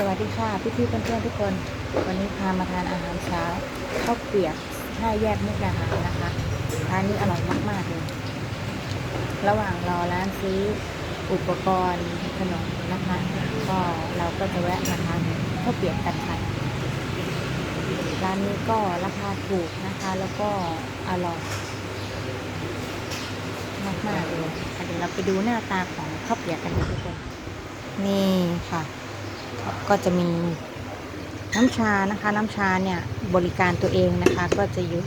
สวัสดีค่ะพี่พี่ๆเพื่อนๆทุกคน วันนี้พามาทานอาหารเช้าข้าวเปียกห้าแยกมุกดาหารนะคะร้านนี้อร่อยมากๆเลยระหว่างรอร้านซื้ออุปกรณ์ขนมนะคะ ก็เราก็จะแวะมาทานข้าวเปียกกันค่ะร้านนี้ก็ราคาถูกนะคะ แล้วก็อร่อยมากๆเลยเดี๋ยวเราไปดูหน้าตาของข้าวเปียกกันทุกคนนี่ค่ะ ก็จะมีน้ำชานะคะ น้ำชาเนี่ยบริการตัวเองนะคะ ก็จะอยู่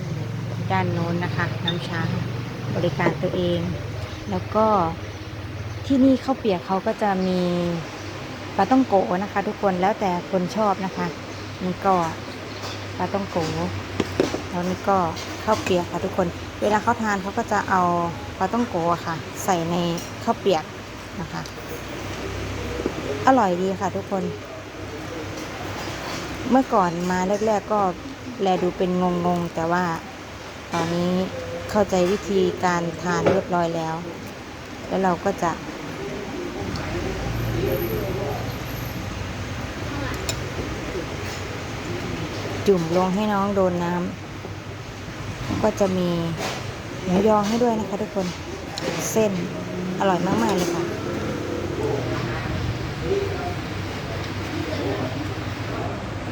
ด้านโน้นนะคะ น้ำชาบริการตัวเอง แล้วก็ที่นี่ข้าวเปียกเขาก็จะมีปลาต้องโกะนะคะ ทุกคนแล้วแต่คนชอบนะคะ นี่ก็ปลาต้องโกะแล้วนี่ก็ข้าวเปียกค่ะทุกคน เวลาเขาทานเขาก็จะเอาปลาต้องโกะค่ะ ใส่ในข้าวเปียกนะคะ อร่อยดีค่ะทุกคน เมื่อก่อนมาแรก ๆ ก็แลดูเป็นงงๆ แต่ว่าตอนนี้เข้าใจวิธีการทานเรียบร้อยแล้ว แล้วเราก็จะจุ่มลงให้น้องโดนน้ำ ก็จะมีหมูยอให้ด้วยนะคะทุกคน เส้นอร่อยมาก ๆ เลยค่ะ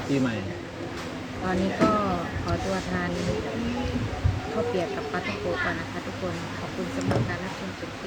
ปีใหม่ ตอนนี้ก็ขอตัวทานข้าวเปียกกับปลาท่องโกะก่อนนะคะทุกคน ขอบคุณสำหรับการรับชมจนคลิปนี้นะคะ